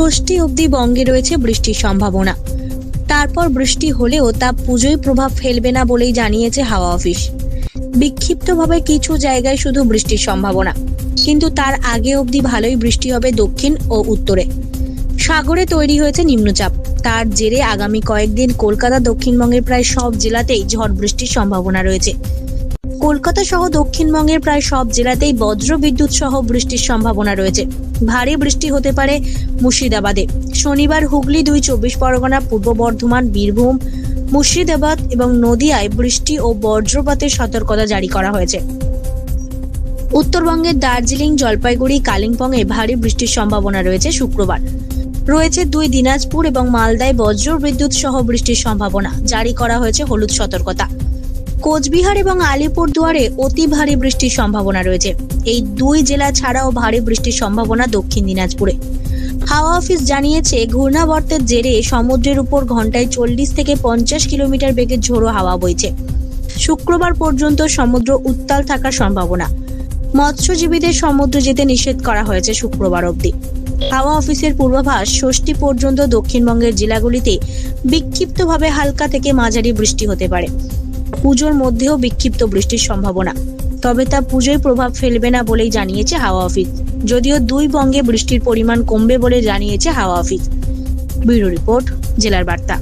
ষষ্ঠী অবধি বঙ্গে রয়েছে বৃষ্টির সম্ভাবনা। তারপর বৃষ্টি হলেও তা পুজোয় প্রভাব ফেলবে না বলেই জানিয়েছে হাওয়া অফিস। বিক্ষিপ্তভাবে কিছু জায়গায় শুধু বৃষ্টির সম্ভাবনা, কিন্তু তার আগে অবধি ভালোই বৃষ্টি হবে দক্ষিণ ও উত্তরে। সাগরে তৈরি হয়েছে নিম্নচাপ। তার জেরে আগামী কয়েকদিন কলকাতা দক্ষিণবঙ্গের প্রায় সব জেলাতেই ঝড় বৃষ্টির সম্ভাবনা রয়েছে। কলকাতা সহ দক্ষিণবঙ্গের প্রায় সব জেলাতেই বজ্র বিদ্যুৎ সহ বৃষ্টির সম্ভাবনা রয়েছে। ভারী বৃষ্টি হতে পারে মুর্শিদাবাদে। শনিবার হুগলি দুই চব্বিশ পরগনা, পূর্ব বর্ধমান, বীরভূম, মুর্শিদাবাদ এবং নদিয়ায় বৃষ্টি ও বজ্রপাতের সতর্কতা জারি করা হয়েছে। উত্তরবঙ্গের দার্জিলিং, জলপাইগুড়ি, কালিম্পংয়ে ভারী বৃষ্টির সম্ভাবনা রয়েছে শুক্রবার। রয়েছে দুই দিনাজপুর এবং মালদায় বজ্র বিদ্যুৎ সহ বৃষ্টির সম্ভাবনা। জারি করা হয়েছে হলুদ সতর্কতা। কোচবিহার এবং আলিপুরদুয়ারে অতি ভারী বৃষ্টির সম্ভাবনা রয়েছে। এই দুই জেলা ছাড়াও ভারী বৃষ্টির সম্ভাবনা দক্ষিণ দিনাজপুরে। হাওয়া অফিস জানিয়েছে, ঘূর্ণাবর্তের জেরে সমুদ্রের উপর ঘন্টায় চল্লিশ থেকে পঞ্চাশ কিলোমিটার বেগে ঝোড়ো হাওয়া বইছে। শুক্রবার পর্যন্ত সমুদ্র উত্তাল থাকার সম্ভাবনা। মৎস্যজীবীদের সমুদ্র যেতে নিষেধ করা হয়েছে শুক্রবার অবধি। হাওয়া অফিসের পূর্বাভাস, ষষ্ঠী পর্যন্ত দক্ষিণবঙ্গের জেলাগুলিতে বিক্ষিপ্তভাবে হালকা থেকে মাঝারি বৃষ্টি হতে পারে। পুজোর মধ্যেও বিক্ষিপ্ত বৃষ্টির সম্ভাবনা। তবে তা পুজোয় প্রভাব ফেলবে না বলেই জানিয়েছে হাওয়া অফিস। যদিও দুই বঙ্গে বৃষ্টির পরিমাণ কমবে বলে জানিয়েছে হাওয়া অফিস। ব্যুরো রিপোর্ট, জেলার বার্তা।